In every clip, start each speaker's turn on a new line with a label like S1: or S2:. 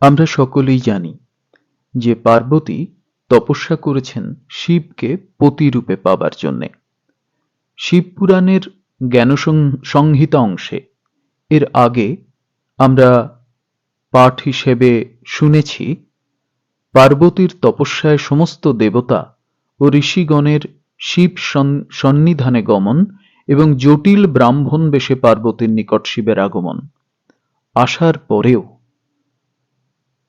S1: আমরা সকলেই জানি যে পার্বতী তপস্যা করেছেন শিবকে পতিরূপে পাবার জন্যে। শিবপুরাণের জ্ঞান সংহিতা অংশে এর আগে আমরা পাঠ হিসেবে শুনেছি, পার্বতীর তপস্যায় সমস্ত দেবতা ও ঋষিগণের শিব সন- সন্নিধানে গমন এবং জটিল ব্রাহ্মণ বেশে পার্বতীর নিকট শিবের আগমন। আসার পরেও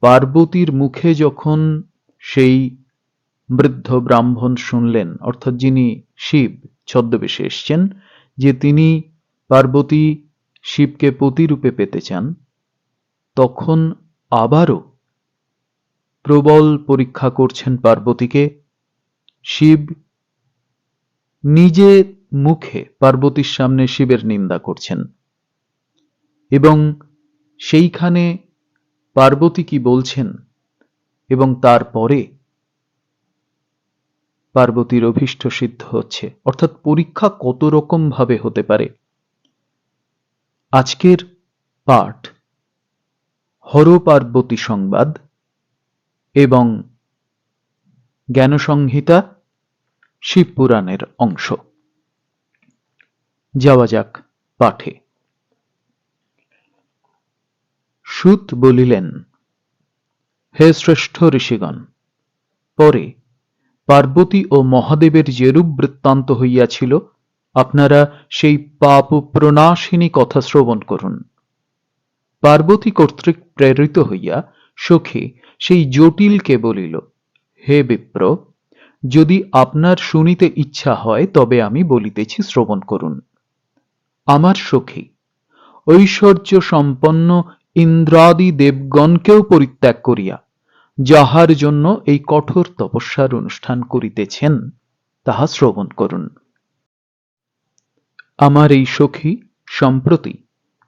S1: পার্বতীর মুখে যখন সেই বৃদ্ধ ব্রাহ্মণ শুনলেন, অর্থাৎ যিনি শিব, ছদ্মবেশে এসছেন, যে তিনি পার্বতী শিবকে পতিরূপে পেতে চান, তখন আবারও প্রবল পরীক্ষা করছেন পার্বতীকে। শিব নিজে মুখে পার্বতীর সামনে শিবের নিন্দা করছেন এবং সেইখানে পার্বতী কি বলছেন? এবং তারপরে পার্বতীর অভীষ্ট সিদ্ধ হচ্ছে। অর্থাৎ পরীক্ষা কত রকম ভাবে হতে পারে? আজকের পাঠ হর পার্বতী সংবাদ এবং জ্ঞানসংহিতা শিবপুরাণের অংশ। যাওয়া যাক পাঠে। সুত বলিলেন, হে শ্রেষ্ঠ ঋষিগণ, পরে পার্বতী ও মহাদেবের যেরূপ বৃত্তান্ত হইয়াছিল, আপনারা সেই পাপ প্রণাশিনী কথা শ্রবণ করুন। পার্বতী কর্তৃক প্রেরিত হইয়া সখী সেই জটিলকে বলিল, হে বিপ্র, যদি আপনার শুনিতে ইচ্ছা হয়, তবে আমি বলিতেছি শ্রবণ করুন। আমার সখী, ঐশ্বর্য সম্পন্ন ইন্দ্রাদি দেবগণকেও পরিত্যাগ করিয়া যাহার জন্য এই কঠোর তপস্যার অনুষ্ঠান করিতেছেন, তাহা শ্রবণ করুন। আমার এই সখী সম্প্রতি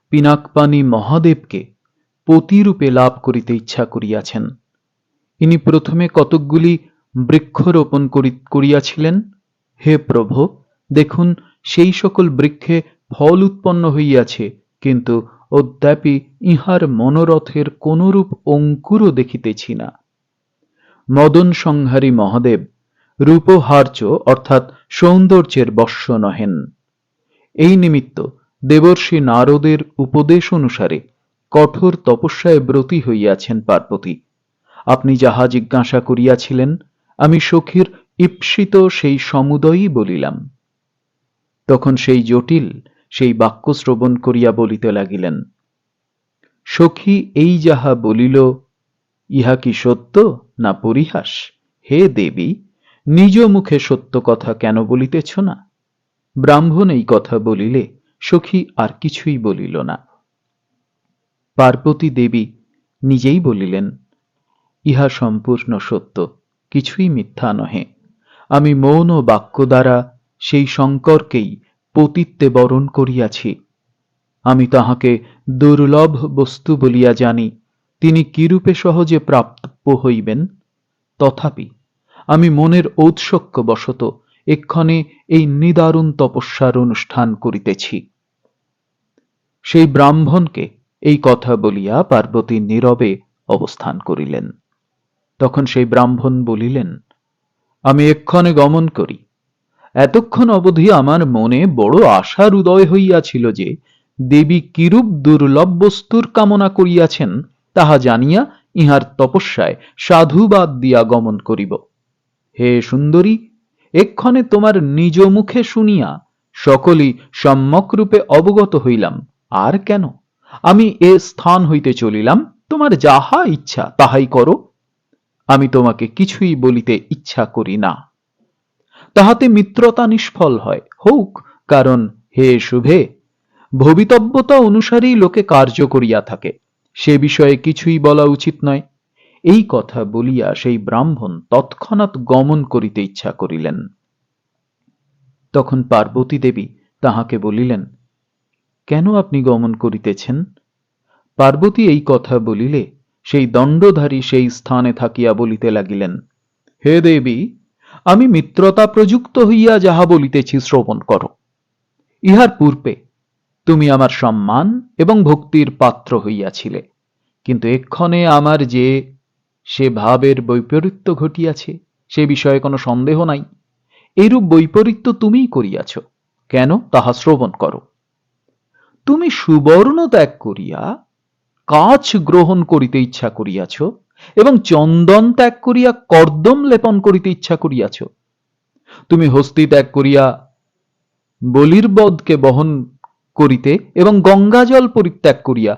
S1: পিনাকপানি মহাদেবকে পতিরূপে লাভ করিতে ইচ্ছা করিয়াছেন। ইনি প্রথমে কতকগুলি বৃক্ষরোপণ করি- করিয়াছিলেন। হে প্রভু, দেখুন, সেই সকল বৃক্ষে ফল উৎপন্ন হইয়াছে, কিন্তু অদ্যাপি ইহার মনোরথের কোনরূপ অঙ্কুরও দেখিতেছি না। মদন সংহারী মহাদেব রূপহার্য অর্থাৎ সৌন্দর্যের বশ্য নহেন। এই নিমিত্ত দেবর্ষি নারদের উপদেশ অনুসারে কঠোর তপস্যায় ব্রতী হইয়াছেন পার্বতী। আপনি যাহা জিজ্ঞাসা করিয়াছিলেন, আমি সখীর ঈপ্সিত সেই সমুদয়ই বলিলাম। তখন সেই জটিল সেই বাক্য শ্রবণ করিয়া বলিতে লাগিলেন, সখী, এই যাহা বলিল, ইহা কি সত্য না পরিহাস? হে দেবী, নিজ মুখে সত্য কথা কেন বলিতেছ না? ব্রাহ্মণ এই কথা বলিলে সখী আর কিছুই বলিল না। পার্বতী দেবী নিজেই বলিলেন, ইহা সম্পূর্ণ সত্য, কিছুই মিথ্যা নহে। আমি মৌন বাক্য দ্বারা সেই শঙ্করকেই পতিত্বে বরণ করিয়াছি। আমি তাহাকে দুর্লভ বস্তু বলিয়া জানি, তিনি কিরূপে সহজে প্রাপ্য হইবেন? তথাপি আমি মনের ঔৎসক্য বশত এক্ষণে এই নিদারুণ তপস্যার অনুষ্ঠান করিতেছি। সেই ব্রাহ্মণকে এই কথা বলিয়া পার্বতী নীরবে অবস্থান করিলেন। তখন সেই ব্রাহ্মণ বলিলেন, আমি এক্ষণে গমন করি। এতক্ষণ অবধি আমার মনে বড় আশার উদয় হইয়াছিল যে দেবী কিরূপ দুর্লভ বস্তুর কামনা করিয়াছেন, তাহা জানিয়া ইহার তপস্যায় সাধুবাদ দিয়া গমন করিব। হে সুন্দরী, এক্ষণে তোমার নিজ মুখে শুনিয়া সকলই সম্যকরূপে অবগত হইলাম। আর কেন? আমি এ স্থান হইতে চলিলাম, তোমার যাহা ইচ্ছা তাহাই করো। আমি তোমাকে কিছুই বলিতে ইচ্ছা করি না। তাহাতে মিত্রতা নিষ্ফল হয়। হোক কারণ হে শুভে, ভবিতব্যতা অনুসারেই লোকে কার্য করিয়া থাকে। সে বিষয়ে কিছুই বলা উচিত নয়। এই কথা বলিয়া সেই ব্রাহ্মণ তৎক্ষণাৎ গমন করিতে ইচ্ছা করিলেন। তখন পার্বতী দেবী তাহাকে বলিলেন, কেন আপনি গমন করিতেছেন? পার্বতী এই কথা বলিলে সেই দণ্ডধারী সেই স্থানে থাকিয়া বলিতে লাগিলেন, হে দেবী আমি মিত্রতা প্রযুক্ত হইয়া যাহা বলিতেছি শ্রবণ করো। ইহার পূর্বে তুমি আমার সম্মান এবং ভক্তির পাত্র হইয়াছিলে, কিন্তু এক্ষণে আমার যে সে ভাবের বৈপরীত্য ঘটিয়াছে, সে বিষয়ে কোনো সন্দেহ নাই। এইরূপ বৈপরীত্য তুমিই করিয়াছ, কেন তাহা শ্রবণ করো। তুমি সুবর্ণ ত্যাগ করিয়া কাচ গ্রহণ করিতে ইচ্ছা করিয়াছ এবং চন্দন ত্যাগ করিয়া কর্দম লেপন করিতে ইচ্ছা করিয়াছ। তুমি হস্তি ত্যাগ করিয়া বলির বধকে বহন করিতে এবং গঙ্গাজল পরিত্যাগ করিয়া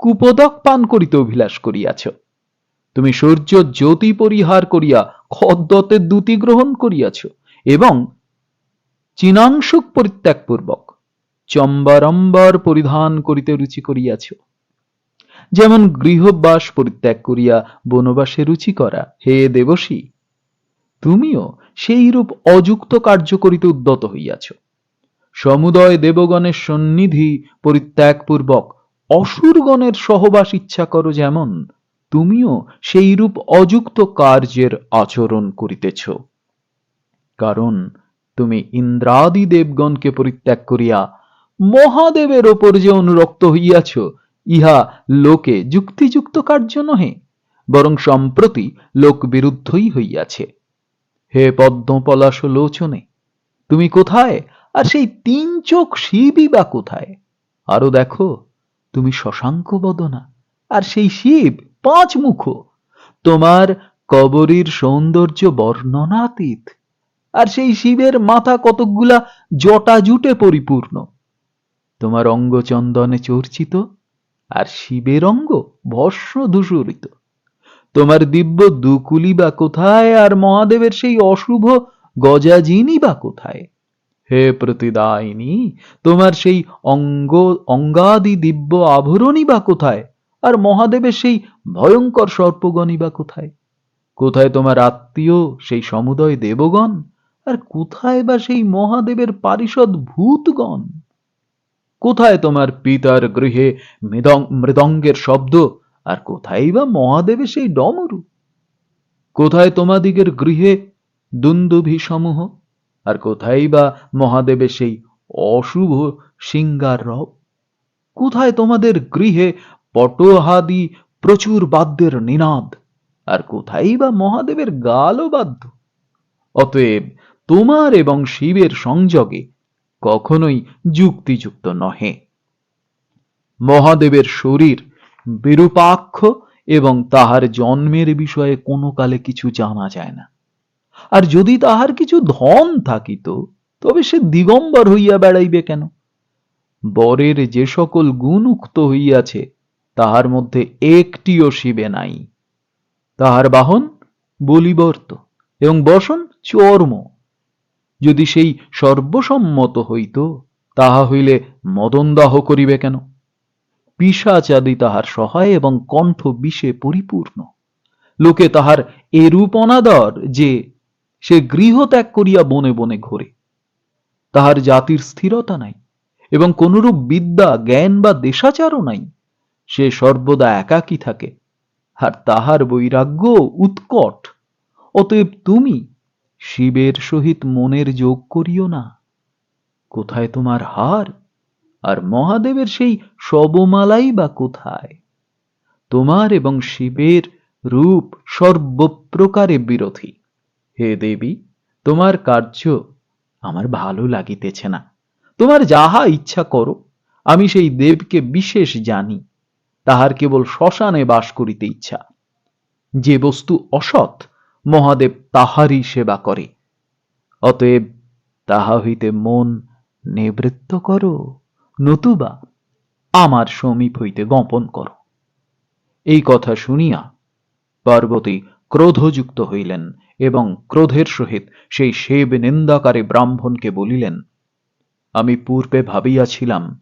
S1: কুপদক পান করিতে অভিলাষ করিয়াছ। তুমি সূর্য জ্যোতি পরিহার করিয়া খদ্দতের দ্যুতি গ্রহণ করিয়াছ এবং চীনাংশুক পরিত্যাগপূর্বক চম্বরম্বর পরিধান করিতে রুচি করিয়াছ। যেমন গৃহবাস পরিত্যাগ করিয়া বনবাসে রুচি করা। হে দেবশী তুমিও সেইরূপ অযুক্ত কার্য করিতে উদ্যত হইয়াছ। সমুদয় দেবগণের সন্নিধি পরিত্যাগপূর্বক অসুরগণের সহবাস ইচ্ছা করো যেমন, তুমিও সেইরূপ অযুক্ত কার্যের আচরণ করিতেছ। কারণ তুমি ইন্দ্রাদি দেবগণকে পরিত্যাগ করিয়া মহাদেবের ওপর যে অনুরক্ত হইয়াছ ইহা লোকে যুক্তিযুক্ত কার্য নহে, বরং সম্প্রতি লোক বিরুদ্ধই হইয়াছে। হে পদ্মপলাশ লোচনে, তুমি কোথায়? আর সেই তিন চোখ শিবই বা কোথায়? আরও দেখো, তুমি শশাঙ্ক বদনা, আর সেই শিব পাঁচ মুখ তোমার কবরীর সৌন্দর্য বর্ণনাতীত, আর সেই শিবের মাথা কতকগুলা জটা জুটে পরিপূর্ণ। তোমার অঙ্গ চন্দনে চর্চিত আর শিবের অঙ্গ ভস্ম ধূসরিত। তোমার দিব্য দুকুলি বা কোথায়? আর মহাদেবের সেই অশুভ গজাজিনী বা কোথায়? হে প্রতিদায়িনী, তোমার সেই অঙ্গ, অঙ্গাদি দিব্য আভরণই বা কোথায়? আর মহাদেবের সেই ভয়ঙ্কর সর্পগণই বা কোথায়? কোথায় তোমার আত্মীয়, সেই সমুদয় দেবগণ? আর কোথায় বা সেই মহাদেবের পারিষদ ভূতগণ? কোথায় তোমার পিতার গৃহে মৃদং, মৃদঙ্গের শব্দ? আর কোথায় বা মহাদেবের সেই ডমরু? কোথায় তোমাদিগের গৃহে দুন্দুভি সমূহ আর কোথায় বা মহাদেবের সেই অশুভ সিঙ্গার রব? কোথায় তোমাদের গৃহে পটহাদি প্রচুর বাদ্যের নিনাদ? আর কোথায় বা মহাদেবের গালও বাদ্য অতএব তোমার এবং শিবের সংযোগে কখনোই যুক্তিযুক্ত নহে। মহাদেবের শরীর বিরূপাক্ষ এবং তাহার জন্মের বিষয়ে কোনো কালে কিছু জানা যায় না। আর যদি তাহার কিছু ধন থাকিত, তবে সে দিগম্বর হইয়া বেড়াইবে কেন? বরের যে সকল গুণ উক্ত হইয়াছে, তাহার মধ্যে একটিও শিবে নাই। তাহার বাহন বলিবর্ত এবং বসন চর্ম। যদি সেই সর্বসম্মত হইত, তাহা হইলে মদনদাহ করিবে কেন? পিসাচাদি তাহার সহায় এবং কণ্ঠ বিষে পরিপূর্ণ। লোকে তাহার এরূপ অনাদর যে সে গৃহত্যাগ করিয়া বনে বনে ঘোরে। তাহার জাতির স্থিরতা নাই এবং কোনরূপ বিদ্যা, জ্ঞান বা দেশাচারও নাই। সে সর্বদা একাকী থাকে। আর তাহার বৈরাগ্য উৎকট। অতএব তুমি শিবের সহিত মনের যোগ করিও না। কোথায় তোমার হার? আর মহাদেবের সেই শবমালাই বা কোথায়? তোমার এবং শিবের রূপ সর্বপ্রকারে বিরোধী। হে দেবী, তোমার কার্য আমার ভালো লাগিতেছে না। তোমার যাহা ইচ্ছা করো, আমি সেই দেবকে বিশেষ জানি। তাহার কেবল শ্মশানে বাস করিতে ইচ্ছা। যে বস্তু অসৎ মহাদেব তাহারই সেবা করে। অতএব তাহা হইতে মন নিবৃত্ত করো, নতুবা আমার সমীপ হইতে জ্ঞাপন করো। এই কথা শুনিয়া পার্বতী ক্রোধযুক্ত হইলেন এবং ক্রোধের সহিত সেই সেব নিন্দাকারী ব্রাহ্মণকে বলিলেন, আমি পূর্বে ভাবিয়াছিলাম,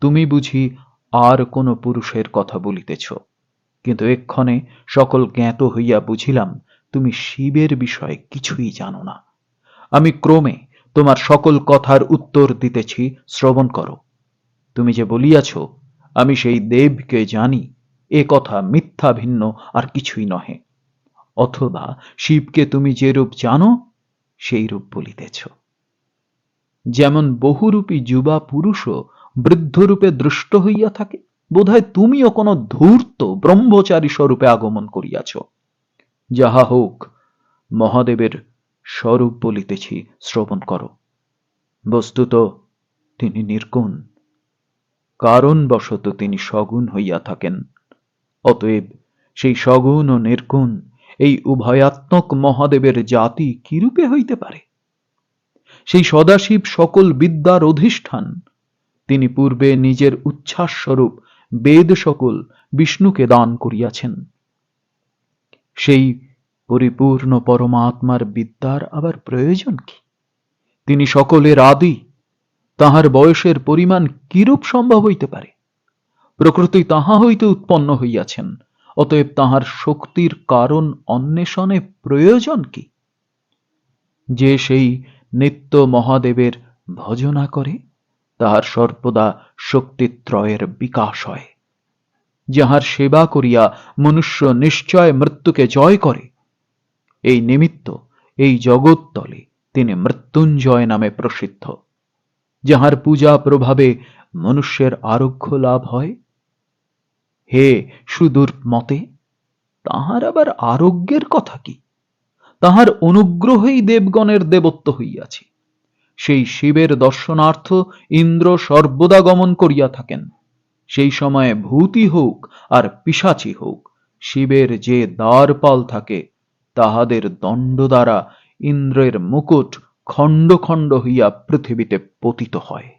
S1: তুমি বুঝি আর কোন পুরুষের কথা বলিতেছ। কিন্তু এক্ষণে সকল জ্ঞাত হইয়া বুঝিলাম তুমি শিবের বিষয়ে কিছুই জানো না। আমি ক্রমে তোমার সকল কথার উত্তর দিতেছি, শ্রবণ করো। তুমি যে বলিয়াছ, আমি সেই দেবকে জানি, এ কথা মিথ্যা ভিন্ন আর কিছুই নহে। অথবা শিবকে তুমি যেরূপ জানো, সেই রূপ বলিতেছ। যেমন বহুরূপী যুবা পুরুষও বৃদ্ধরূপে দৃষ্ট হইয়া থাকে, বোধহয় তুমিও কোনো ধূর্ত ব্রহ্মচারী স্বরূপে আগমন করিয়াছ। যাহা হোক মহাদেবের স্বরূপ বলিতেছি শ্রবণ করো। বস্তুত তিনি নির্গুণ, কারণবশত তিনি সগুণ হইয়া থাকেন। অতএব সেই সগুণ ও নির্গুণ, এই উভয়াত্মক মহাদেবের জাতি কিরূপে হইতে পারে? সেই সদাশিব সকল বিদ্যার অধিষ্ঠান, তিনি পূর্বে নিজের উচ্ছ্বাস স্বরূপ বেদ সকল বিষ্ণুকে দান করিয়াছেন। সেই পরিপূর্ণ পরমাত্মার বিদ্যার আবার প্রয়োজন কি? তিনি সকলের আদি তাহার বয়সের পরিমাণ কিরূপ সম্ভব হইতে পারে? প্রকৃতি তাহা হইতে উৎপন্ন হইয়াছেন, অতএব তাহার শক্তির কারণ অন্বেষণে প্রয়োজন কি? যে সেই নিত্য মহাদেবের ভজনা করে, তাহার সর্বদা শক্তিত্রয়ের বিকাশ হয়। যাহার সেবা করিয়া মনুষ্য নিশ্চয় মৃত্যুকে জয় করে। এই নিমিত্ত এই জগৎতলে তিনি মৃত্যুঞ্জয় নামে প্রসিদ্ধ। যাহার পূজা প্রভাবে মনুষ্যের আরোগ্য লাভ হয়। হে সুদূর মতে, তাহার আবার আরোগ্যের কথা কি? তাহার অনুগ্রহেই দেবগণের দেবত্ব হইয়াছে। সেই শিবের দর্শনার্থ ইন্দ্র সর্বদা গমন করিয়া থাকেন। সেই সময়ে ভূতি হোক আর পিসাচি হোক, শিবের যে দ্বারপাল থাকে, তাহাদের দণ্ড দ্বারা ইন্দ্রের মুকুট খণ্ড খণ্ড হইয়া পৃথিবীতে পতিত হয়।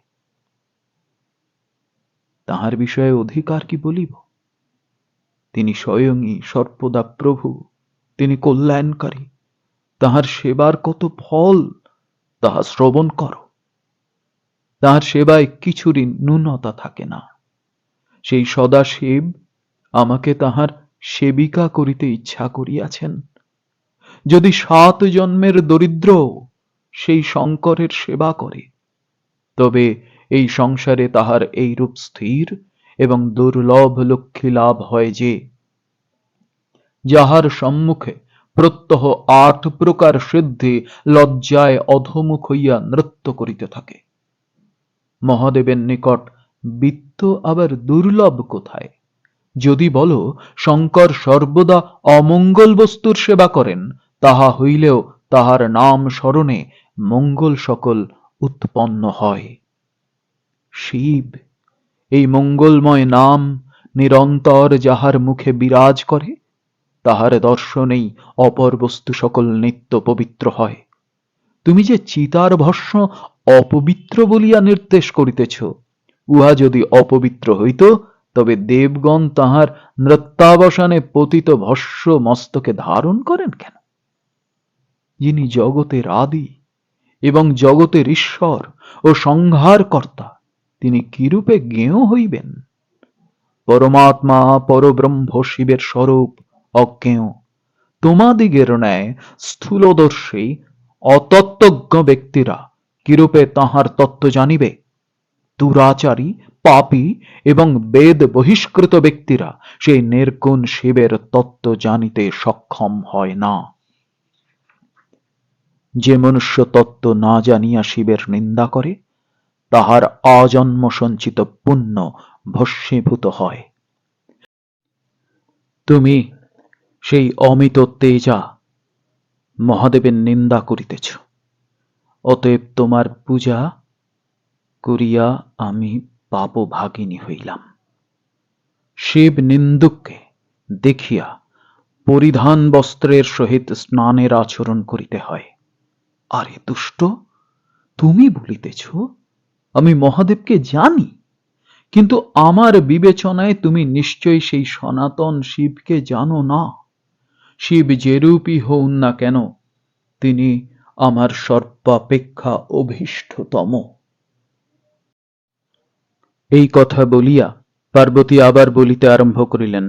S1: তাহার বিষয়ে অধিকার কি বলিব? তিনি স্বয়ংই সর্বদা প্রভু, তিনি কল্যাণকারী, তাহার সেবার কত ফল তাহা শ্রবণ করো। তাহার সেবায় কিছুরই ন্যূনতা থাকে না। সেই সদাশিব আমাকে তাহার সেবিকা করিতে ইচ্ছা করিয়াছেন। যদি সাত জন্মের দরিদ্র সেই শঙ্করের সেবা করে, তবে এই সংসারে তাহার এই রূপ স্থির এবং দুর্লভ লক্ষ্মী লাভ হয় যে, যাহার সম্মুখে প্রত্যহ আট প্রকার সিদ্ধি লজ্জায় অধমুখ হইয়া নৃত্য করিতে থাকে। মহাদেবের নিকট বিত্ত আবার দুর্লভ কোথায়? যদি বল, শঙ্কর সর্বদা অমঙ্গল বস্তুর সেবা করেন, তাহা হইলেও তাহার নাম স্মরণে মঙ্গল সকল উৎপন্ন হয়। শিব, এই মঙ্গলময় নাম নিরন্তর যাহার মুখে বিরাজ করে, তাহার দর্শনেই অপর বস্তু সকল নিত্য পবিত্র হয়। তুমি যে চিতার ভস্ম অপবিত্র বলিয়া নির্দেশ করিতেছ উহা যদি অপবিত্র হইত, তবে দেবগণ তাহার নৃত্যাবসানে পতিত ভস্য মস্তকে ধারণ করেন কেন? যিনি জগতের আদি এবং জগতের ঈশ্বর ও সংহারকর্তা, তিনি কিরূপে জ্ঞেয় হইবেন? পরমাত্মা পরব্রহ্ম শিবের স্বরূপ অজ্ঞেয়। তোমাদিগের ন্যায় স্থূলদর্শী, অতত্ত্বজ্ঞ ব্যক্তিরা কিরূপে তাহার তত্ত্ব জানিবে? দুরাচারী, পাপী এবং বেদ বহিষ্কৃত ব্যক্তিরা সেই নির্গুণ শিবের তত্ত্ব জানিতে সক্ষম হয় না। যে মনুষ্য তত্ত্ব না জানিয়া শিবের নিন্দা করে, তাহার আজন্ম সঞ্চিত পুণ্য ভস্মীভূত হয়। তুমি সেই অমিত তেজা মহাদেবের নিন্দা করিতেছ, অতএব তোমার পূজা করিয়া আমি পাপভাগিনী হইলাম। শিব নিন্দুককে দেখিয়া পরিধান বস্ত্রের সহিত স্নানের আচরণ করিতে হয়। আরে দুষ্ট, তুমি বলিতেছ, আমি মহাদেবকে জানি, কিন্তু আমার বিবেচনায় তুমি নিশ্চয়ই সেই সনাতন শিবকে জানো না। শিব যেরূপই হউন না কেন, তিনি আমার সর্বাপেক্ষা অভীষ্টতম। এই কথা বলিয়া পার্বতী আবার বলিতে আরম্ভ করিলেন।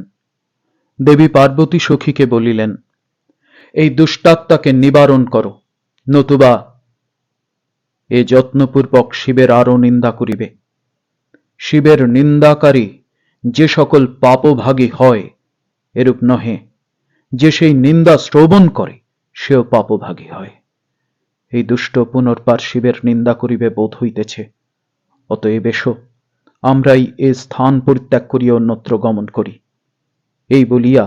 S1: দেবী পার্বতী সখীকে বলিলেন, এই দুষ্টাত্মাকে নিবারণ করো, নতুবা এ যত্নপূর্বক শিবের আরও নিন্দা করিবে। শিবের নিন্দাকারী যে সকল পাপভাগী হয়, এরূপ নহে, যে সেই নিন্দা শ্রবণ করে, সেও পাপভাগী হয়। এই দুষ্ট পুনর্বার শিবের নিন্দা করিবে, বোধ হইতেছে। অতএব এসো আমরাই এ স্থান পরিত্যাগ করিয়া অন্যত্র গমন করি। এই বলিয়া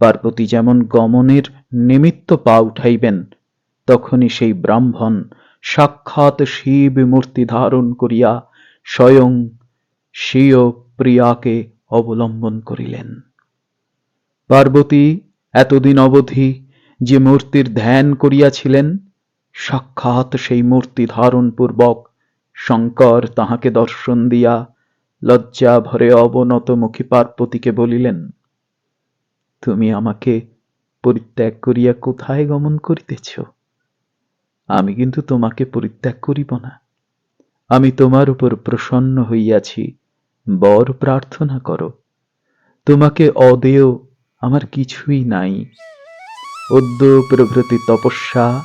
S1: পার্বতী যেমন গমনের নিমিত্ত পা উঠাইবেন, তখনই সেই ব্রাহ্মণ সাক্ষাৎ শিব মূর্তি ধারণ করিয়া স্বয়ং স্বীয় প্রিয়াকে অবলম্বন করিলেন। পার্বতী এতদিন অবধি যে মূর্তির ধ্যান করিয়াছিলেন, সাক্ষাৎ সেই মূর্তি ধারণ পূর্বক শঙ্কর তাহাকে দর্শন দিয়া লজ্জা ভরে অবনত মুখী পার্বতীকে বলিলেন, তুমি আমাকে পরিত্যাগ করিয়া কোথায় গমন করিতেছ? আমি কিন্তু তোমাকে পরিত্যাগ করিব না। আমি তোমার উপর প্রসন্ন হইয়াছি। বর প্রার্থনা করো। তোমাকে অদেয় আমার কিছুই নাই। অদ্য প্রভৃতি তপস্যা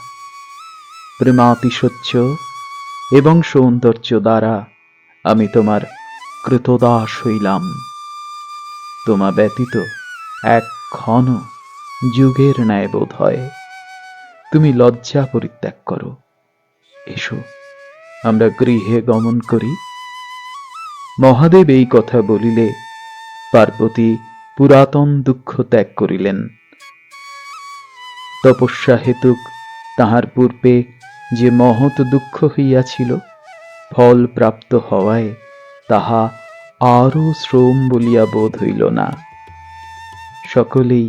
S1: প্রেমাতিশোচ্য এবং সৌন্দর্য দ্বারা আমি তোমার কৃতদাস হইলাম তোমা ব্যতীত এক ক্ষণ যুগের ন্যায় বোধ হয়। তুমি লজ্জা পরিত্যাগ করো। এসো, আমরা গৃহে গমন করি। মহাদেব এই কথা বলিলে পার্বতী পুরাতন দুঃখ ত্যাগ করিলেন। তপস্যা হেতুক তাহার পূর্বে যে মহৎ দুঃখ হইয়াছিল, ফল প্রাপ্ত হওয়ায় তাহা আরও শ্রম বলিয়া বোধ হইল না। সকলেই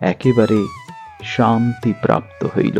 S1: একেবারে শান্তি প্রাপ্ত হইল।